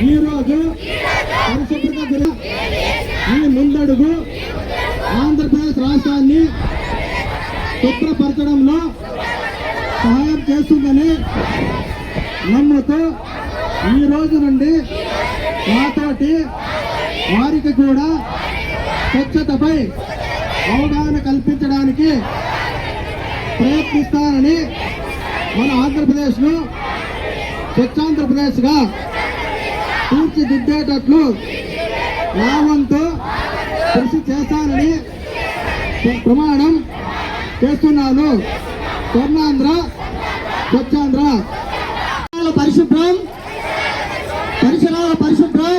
ఈరోజు పరిశుభ్రత ఈ ముందడుగు ఆంధ్రప్రదేశ్ రాష్ట్రాన్ని శుభ్రపరచడంలో సహాయం చేస్తుందని నమ్ముతూ ఈ రోజు నుండి నాతోటి వారికి కూడా స్వచ్ఛతపై అవగాహన కల్పించడానికి ప్రయత్నిస్తానని మన ఆంధ్రప్రదేశ్ను స్వచ్ఛాంధ్రప్రదేశ్గా తీర్చిదిద్దేటట్లు నా వంతు కృషి చేస్తానని ప్రమాణం చేస్తున్నాను. స్వర్ణాంధ్ర స్వచ్ఛాంధ్ర. పరిశుభ్రం పరిసరాల పరిశుభ్రం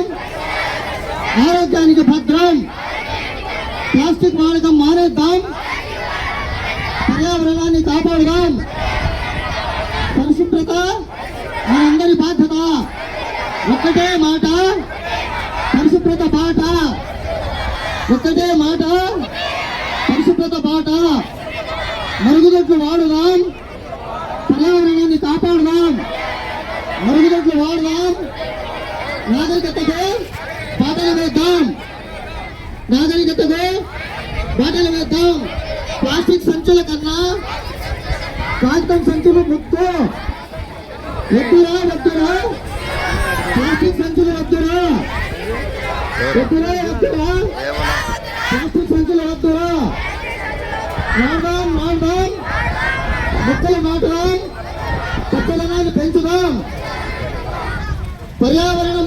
ఆరోగ్యానికి భద్రం. ప్లాస్టిక్ వాడకం మానేద్దాం. పర్యావరణాన్ని కాపాడు ఒక్కటే మాట పరిశుభ్రత బాట ఒక్కటే మాట పరిశుభ్రత బాట మరుగుదొడ్లు వాడుదాం పర్యావరణాన్ని కాపాడుదాం మరుగుదొడ్లు వాడుదాం నాగరికతకు బాటలు వేద్దాం నాగరికతకు బాటలు వేద్దాం ప్లాస్టిక్ సంచుల కన్నా కాగితం సంచులు ముక్కు వద్దురా వద్దురా ప్లాస్టిక్ సంచులు వద్దురా వద్దురా వద్దురా ప్లాస్టిక్ సంచులు వద్దురా నాడదాం నాడదాం మొక్కలు నాటుదాం పచ్చదనాన్ని పెంచుదాం పర్యావరణ